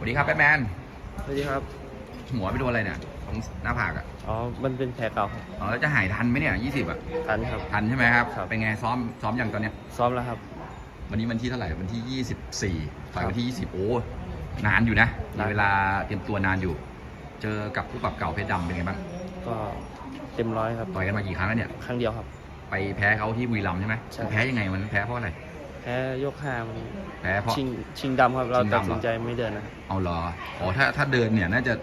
วัสดีครับแบทแมนสวัสดีครับ หัวไปโดนอะไรเนี่ยตรงหน้าผากอะอ๋อ มันเป็นแผลเก่าครับอ๋อแล้วจะหายทันไหมเนี่ยยี่สิบอะทันครับ ทันใช่ไหมครับ ครับ เป็นไงซ้อมซ้อมอย่างตอนเนี้ย ซ้อมแล้วครับ วันนี้วันที่เท่าไหร่วันที่ยี่สิบสี่ต่อยครับวันที่ยี่สิบโอ้นานอยู่นะมีนานเวลาเตรียมตัวนานอยู่ เจอกับผู้ปรับเก่าเพชรดำเป็นไงบ้างก็เต็มร้อยครับ ต่อยกันมากี่ครั้งแล้วเนี่ย ครั้งเดียวครับ ไปแพ้เขาที่บุรีรัมย์ใช่ไหมใช่ แพ้ยังไงมันแพ้เพราะอะไร แพ้ยกห้ามันแพ้เพราะ ชิงชิงดำครับเราชิงดำตัดเหรอ สินใจไม่เดินนะเอาเหรออ๋อถ้าถ้าเดินเนี่ยน่าจะ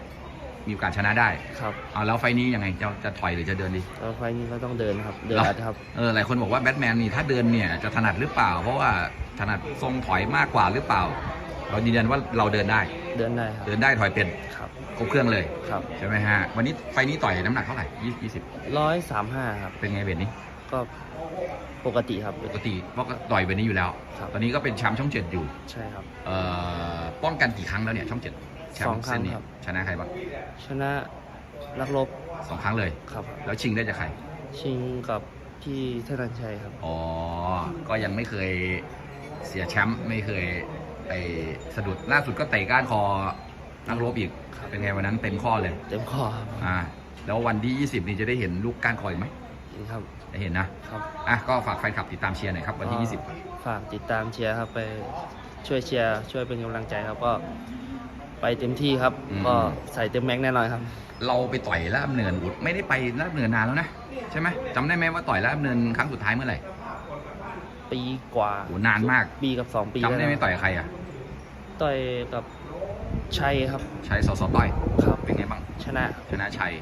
มีโอกาสชนะได้ ครับเอาแล้วไฟล์นี้ยังไงจะจะถอยหรือจะเดินดี แล้วไฟล์นี้ก็ต้องเดินครับ เดินหรออัดครับ เออหลายคนบอกว่าแบทแมนนี่ถ้าเดินเนี่ยจะถนัดหรือเปล่า เพราะว่าถนัดทรงถอยมากกว่าหรือเปล่า เรายืนยันว่าเราเดินได้ เดินได้ครับเดินได้ถอยเป็นครับครบเครื่องเลยครับใช่ไหมฮะวันนี้ไฟล์นี้ต่อยน้ำหนักเท่าไหร่ยี่ยี่สิบร้อยสามห้าครับเป็นไงเวทนี้ ก็ปกติครับ ปกติเพราะก็ต่อยเวทนี้อยู่แล้ว ครับ ตอนนี้ก็เป็นแชมป์ช่องเจ็ดอยู่ใช่ครับ เอ่อป้องกันกี่ครั้งแล้วเนี่ยช่องเจ็ดแชมสองป์ครั้เส้งนนี้ครับ ชนะใครบ้างชนะนักรบสองครั้งเลย ครับ แล้วชิงได้จากใคร ชิงกับพี่ธนันชัยครับ อ๋อ ก็ยังไม่เคยเสียแชมป์ไม่เคยไปสะดุดล่าสุดก็เตะก้านคอนักรบอีก ครับ เป็นไงวันนั้นเต็มข้อเลย เต็มข้อครับ อ่า แล้ววันที่ 20 นี่จะได้เห็นลูกก้านคออีกไหมนี่ ครับ ได้เห็นนะครับ อะก็ฝากแฟนคลับติดตามเชียร์หน่อยครับวันที่ก็ฝากติดตามเชียร์ครับไปช่วยเชียร์ช่วยเป็นกำลังใจครับก็ไปเต็มที่ครับก็ใส่เต็มแม็กซ์แน่นอนครับ20เราไปต่อยลาบเนินอุดไม่ได้ไปลาบเนินนานแล้วนะ ใช่ไหมจำได้ไหมว่าต่อยลาบเนินครั้งสุดท้ายเมื่อไหร่ ปีกว่าโหนานมาก ปีกับสองปีจำได้ไหมแล้วต่อยกับใครอะ ต่อยกับชัยครับชัยสสต้อย ครับเป็นไงบ้าง ชนะชนะชัย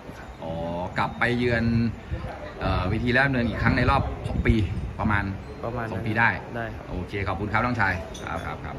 อ๋อกลับไปเยือนเอ่อเวิธีแรกเนินอีกครั้งในรอบ2ปีประมาณประมาณสองนั้นปีได้ ได้ครับ โอเค ขอบคุณครับน้องชาย ครับครับครับ